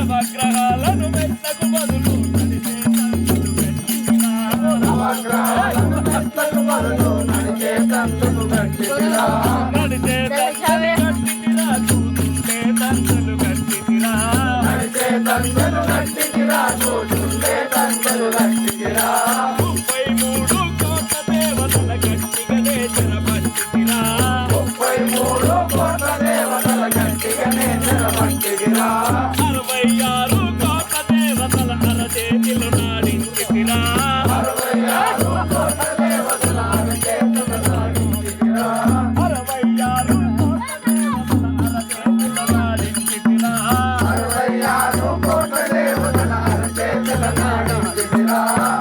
నవగ్రహాలను మెత్తకు బదులు నడిచే తంతులు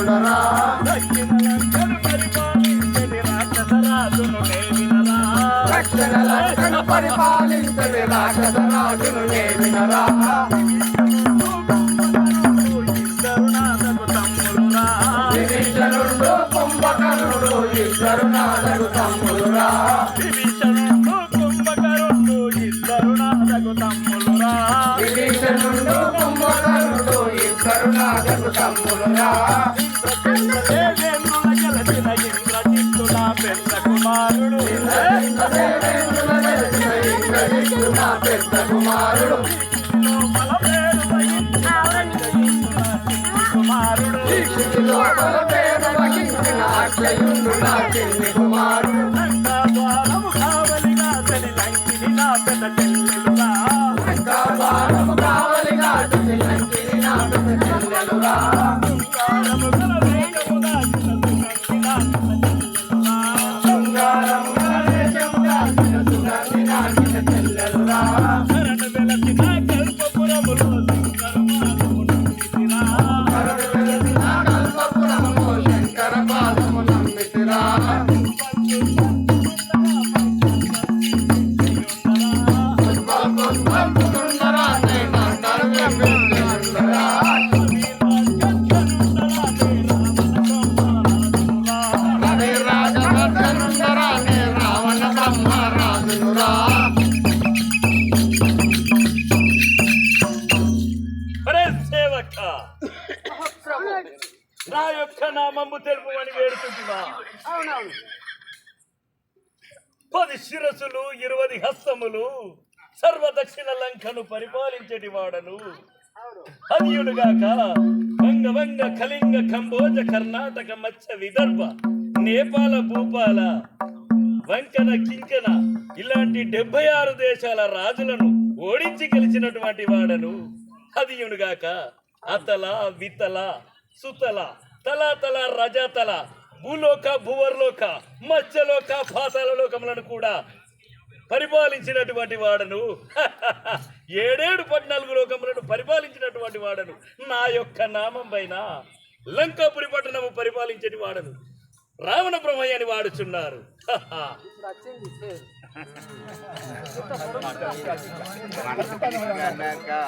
భూతత్వ బ్రహ్మణా జనకుడురా పరిపాలించని రాక్షస రాజును నేమినరా? విభీషణుడు కుంభకర్ణుడు ఇద్దరు నాలుగు తమ్ములురా విభీషణుడు కుంభకర్ణుడు ఇద్దరు నాలుగు తమ్ములురా కుమారుడు దేవేంద్రుల పెద్ద కుమారుడు కుమారుడు కుమారుడు కావలిగా తని లంకిని నా పెద్ద నా నామము తెలుపు అని వేడుకుంటున్నా పది శిరసులు ఇరువది హస్తములు సర్వ దక్షిణ లంకను పరిపాలించటి వాడను. హరియుడుగాక వంగ వంగ కళింగ కంబోజ కర్ణాటక మత్స్య విదర్భ నేపాల భూపాల వంకన కింకన ఇలాంటి డెబ్బై ఆరు దేశాల రాజులను ఓడించి గెలిచినటువంటి వాడను. హదియుడుగాక అతల వితల సుతల తలాతల రజాతల భూలోక భువర్లోక మత్స్యలోక పాతాల లోకములను కూడా పరిపాలించినటువంటి వాడను. ఏడేడు పద్నాలుగు లోకములను పరిపాలించినటువంటి వాడను. నా యొక్క నామం పైన లంకాపురి పట్టణము పరిపాలించని వాడను. రావణ బ్రహ్మయ్య అని వాడుచున్నారు.